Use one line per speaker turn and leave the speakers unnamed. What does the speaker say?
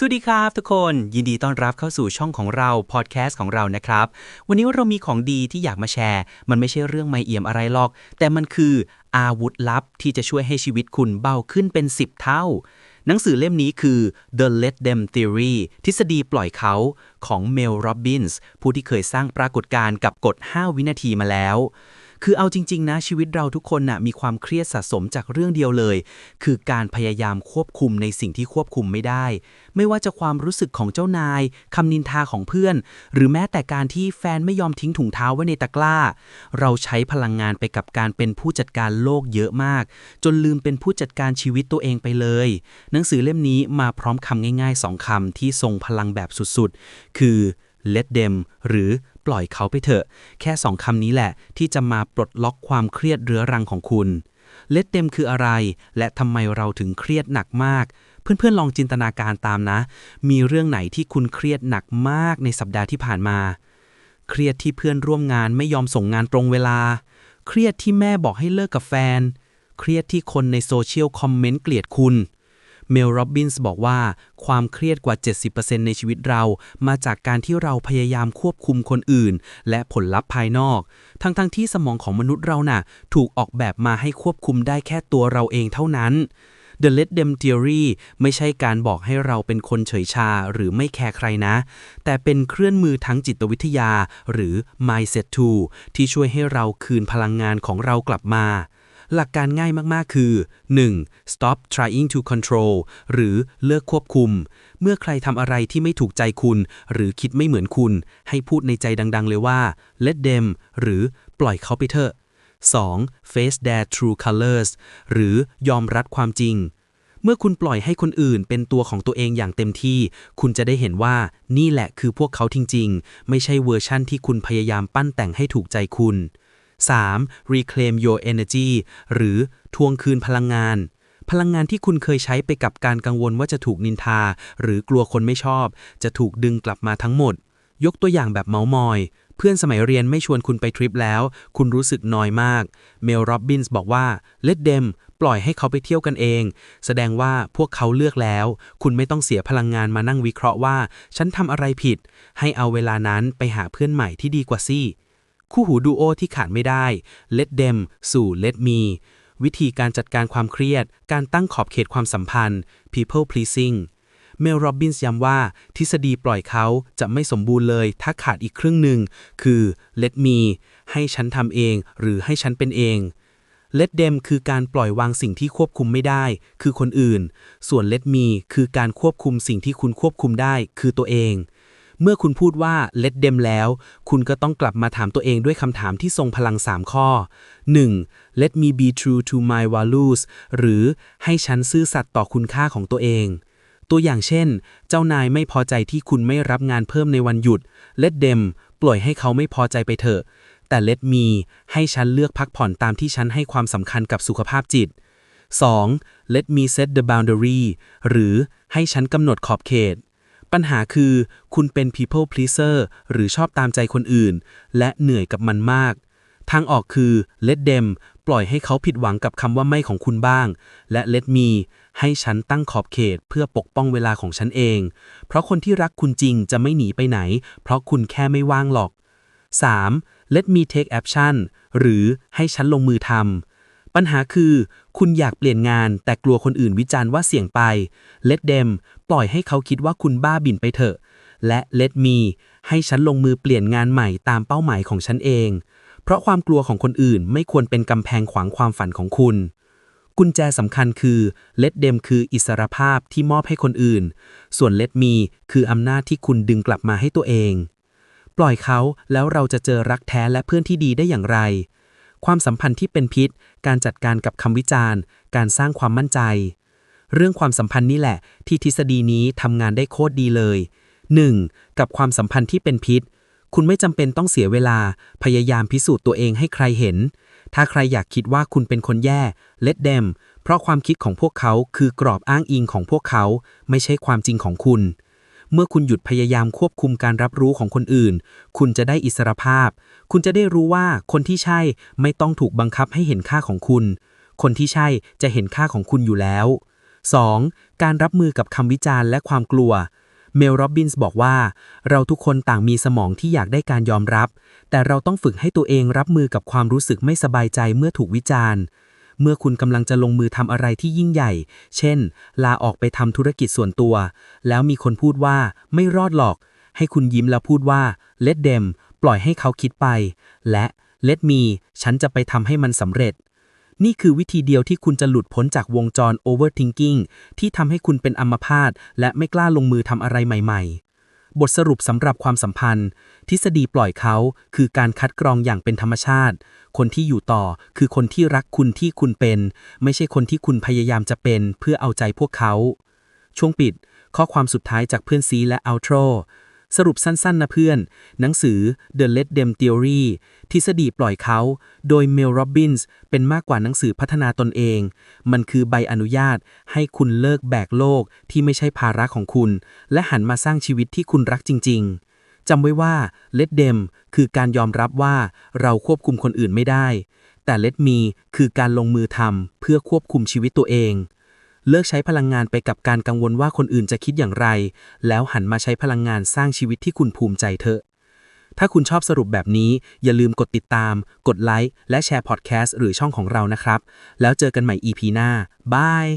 สวัสดีครับทุกคนยินดีต้อนรับเข้าสู่ช่องของเราพอดแคสต์ของเรานะครับ วันนี้เรามีของดีที่อยากมาแชร์ มันไม่ใช่เรื่องไม่เอี่ยมอะไรหรอก แต่มันคืออาวุธลับที่จะช่วยให้ชีวิตคุณเบาขึ้นเป็น 10 เท่า หนังสือเล่มนี้คือ The Let Them Theory ทฤษฎีปล่อยเขาของเมลโรบินส์ผู้ที่เคยสร้างปรากฏการณ์กับกฎ 5 วินาทีมาแล้ว คือเอาจริง ๆ นะชีวิตเราทุกคนนะ่ะมีความเครียดสะสมจากเรื่องเดียวเลย คือการพยายามควบคุมในสิ่งที่ควบคุมไม่ได้ ไม่ว่าจะความรู้สึกของเจ้านายคำนินทาของเพื่อน หรือแม้แต่การที่แฟนไม่ยอมทิ้งถุงเท้าไว้ในตะกร้า เราใช้พลังงานไปกับการเป็นผู้จัดการโลกเยอะมาก จนลืมเป็นผู้จัดการชีวิตตัวเองไปเลย หนังสือเล่มนี้มาพร้อมคำง่ายๆสองคำที่ทรงพลังแบบสุดๆ คือ let them หรือ ปล่อยเขาไปเถอะ แค่สองคำนี้แหละ ที่จะมาปลดล็อกความเครียดเรื้อรังของคุณ let them คืออะไร และทำไมเราถึงเครียดหนักมาก เพื่อนๆลองจินตนาการตามนะ มีเรื่องไหนที่คุณเครียดหนักมากในสัปดาห์ที่ผ่านมา เครียดที่เพื่อนร่วมงานไม่ยอมส่งงานตรงเวลา เครียดที่แม่บอกให้เลิกกับแฟน เครียดที่คนในโซเชียลคอมเมนต์เกลียดคุณ เมล โรบบินส์บอกว่า ความเครียดกว่า 70%ในชีวิตเรา มาจากการที่เราพยายามควบคุมคนอื่น และผลลัพธ์ภายนอก ทั้งๆทที่สมองของมนุษย์เราน่ะ ถูกออกแบบมาให้ควบคุมได้แค่ตัวเราเองเท่านั้น The Let Them Theory ไม่ใช่การบอกให้เราเป็นคนเฉยชาหรือไม่แคร์ใครนะ แต่เป็นเครื่องมือทั้งจิตวิทยา หรือ mindset tool ที่ช่วยให้เราคืนพลังงานของเรากลับมา หลักการง่ายมาก ๆ คือ 1. stop trying to control หรือเลิกควบคุม เมื่อใครทำอะไรที่ไม่ถูกใจคุณ หรือคิดไม่เหมือนคุณ ให้พูดในใจดัง ๆ เลยว่า let them หรือปล่อยเขาไปเถอะ 2. face their true colors หรือยอมรับความจริง เมื่อคุณปล่อยให้คนอื่นเป็นตัวของตัวเองอย่างเต็มที่ คุณจะได้เห็นว่านี่แหละคือพวกเขาจริง ๆ ไม่ใช่เวอร์ชั่นที่คุณพยายามปั้นแต่งให้ถูกใจคุณ 3. reclaim your energy หรือทวงคืนพลังงาน พลังงานที่คุณเคยใช้ไปกับการกังวลว่าจะถูกนินทา หรือกลัวคนไม่ชอบ จะถูกดึงกลับมาทั้งหมด ยกตัวอย่างแบบเมาส์มอย เพื่อนสมัยเรียนไม่ชวนคุณไปทริปแล้ว คุณรู้สึกน้อยมาก เมลโรบบินส์บอกว่า let them ปล่อยให้เขาไปเที่ยวกันเอง แสดงว่าพวกเขาเลือกแล้ว คุณไม่ต้องเสียพลังงานมานั่งวิเคราะห์ว่า ฉันทำอะไรผิด ให้เอาเวลานั้นไปหาเพื่อนใหม่ที่ดีกว่าสิ คู่หูดูโอที่ขาดไม่ได้ let them สู่ let me วิธีการจัดการความเครียด การตั้งขอบเขตความสัมพันธ์ people pleasing เมลโรบบินส์ย้ำว่าทฤษฎีปล่อยเขาจะไม่สมบูรณ์เลย ถ้าขาดอีกครึ่งหนึ่ง คือ let me ให้ฉันทำเองหรือให้ฉันเป็นเอง let them คือการปล่อยวางสิ่งที่ควบคุมไม่ได้ คือคนอื่น ส่วน let me คือการควบคุมสิ่งที่คุณควบคุมได้ คือตัวเอง เมื่อคุณพูดว่า let them แล้ว คุณก็ต้องกลับมาถามตัวเองด้วยคำถามที่ทรงพลัง 3 ข้อ 1. let me be true to my values หรือให้ฉันซื่อสัตย์ต่อคุณค่าของตัวเอง ตัวอย่างเช่น เจ้านายไม่พอใจที่คุณไม่รับงานเพิ่มในวันหยุด let them ปล่อยให้เขาไม่พอใจไปเถอะ แต่ let me ให้ฉันเลือกพักผ่อนตามที่ฉันให้ความสำคัญกับสุขภาพจิต 2. let me set the boundary หรือให้ฉันกำหนดขอบเขต ปัญหาคือคุณเป็น people pleaser หรือชอบตามใจคนอื่น และเหนื่อยกับมันมาก ทางออกคือ let them ปล่อยให้เขาผิดหวังกับคำว่าไม่ของคุณบ้าง และ let me ให้ฉันตั้งขอบเขตเพื่อปกป้องเวลาของฉันเอง เพราะคนที่รักคุณจริงจะไม่หนีไปไหน เพราะคุณแค่ไม่ว่างหรอก 3. let me take action หรือให้ฉันลงมือทำ ปัญหาคือ คุณอยากเปลี่ยนงาน แต่กลัวคนอื่นวิจารณ์ว่าเสี่ยงไป let them ปล่อยให้เขาคิดว่าคุณบ้าบินไปเถอะ และ let me ให้ฉันลงมือเปลี่ยนงานใหม่ตามเป้าหมายของฉันเอง เพราะความกลัวของคนอื่นไม่ควรเป็นกำแพงขวางความฝันของคุณ กุญแจสำคัญคือ let them คืออิสรภาพที่มอบให้คนอื่น ส่วน let me คืออำนาจที่คุณดึงกลับมาให้ตัวเอง ปล่อยเขาแล้วเราจะเจอรักแท้และเพื่อนที่ดีได้อย่างไร ความสัมพันธ์ที่เป็นพิษ การจัดการกับคำวิจารณ์ การสร้างความมั่นใจ เรื่องความสัมพันธ์นี่แหละ ที่ทฤษฎีนี้ทำงานได้โคตรดีเลย 1. กับความสัมพันธ์ที่เป็นพิษ คุณไม่จำเป็นต้องเสียเวลา พยายามพิสูจน์ตัวเองให้ใครเห็น ถ้าใครอยากคิดว่าคุณเป็นคนแย่ let them เพราะความคิดของพวกเขาคือกรอบอ้างอิงของพวกเขา ไม่ใช่ความจริงของคุณ เมื่อคุณหยุดพยายามควบคุมการรับรู้ของคนอื่น คุณจะได้อิสรภาพ คุณจะได้รู้ว่าคนที่ใช่ไม่ต้องถูกบังคับให้เห็นค่าของคุณ คนที่ใช่จะเห็นค่าของคุณอยู่แล้ว 2. การรับมือกับคำวิจารณ์และความกลัว เมลโรบบินส์บอกว่า เราทุกคนต่างมีสมองที่อยากได้การยอมรับ แต่เราต้องฝึกให้ตัวเองรับมือกับความรู้สึกไม่สบายใจเมื่อถูกวิจารณ์ เมื่อคุณกำลังจะลงมือทำอะไรที่ยิ่งใหญ่ เช่น ลาออกไปทำธุรกิจส่วนตัว แล้วมีคนพูดว่าไม่รอดหรอก ให้คุณยิ้มแล้วพูดว่า let them ปล่อยให้เขาคิดไป และ let me ฉันจะไปทำให้มันสำเร็จ นี่คือวิธีเดียวที่คุณจะหลุดพ้นจากวงจร overthinking ที่ทำให้คุณเป็นอัมพาตและไม่กล้าลงมือทำอะไรใหม่ ๆ บทสรุปสำหรับความสัมพันธ์ ทฤษฎีปล่อยเขาคือการคัดกรองอย่างเป็นธรรมชาติ คนที่อยู่ต่อคือคนที่รักคุณที่คุณเป็น ไม่ใช่คนที่คุณพยายามจะเป็นเพื่อเอาใจพวกเขา ช่วงปิด ข้อความสุดท้ายจากเพื่อนซีและอัลโทร สรุปสั้นๆนะเพื่อน หนังสือ The Let Them Theory ทฤษฎีปล่อยเขา โดย Mel Robbins เป็นมากกว่าหนังสือพัฒนาตนเอง มันคือใบอนุญาตให้คุณเลิกแบกโลกที่ไม่ใช่ภาระของคุณ และหันมาสร้างชีวิตที่คุณรักจริง ๆจำไว้ว่า Let Them คือการยอมรับว่าเราควบคุมคนอื่นไม่ได้ แต่ Let Me คือการลงมือทำเพื่อควบคุมชีวิตตัวเอง เลิกใช้พลังงานไปกับการกังวลว่าคนอื่นจะคิดอย่างไร แล้วหันมาใช้พลังงานสร้างชีวิตที่คุณภูมิใจเถอะ ถ้าคุณชอบสรุปแบบนี้ อย่าลืมกดติดตาม กดไลค์และแชร์พอดแคสต์หรือช่องของเรานะครับ แล้วเจอกันใหม่ EP หน้าบาย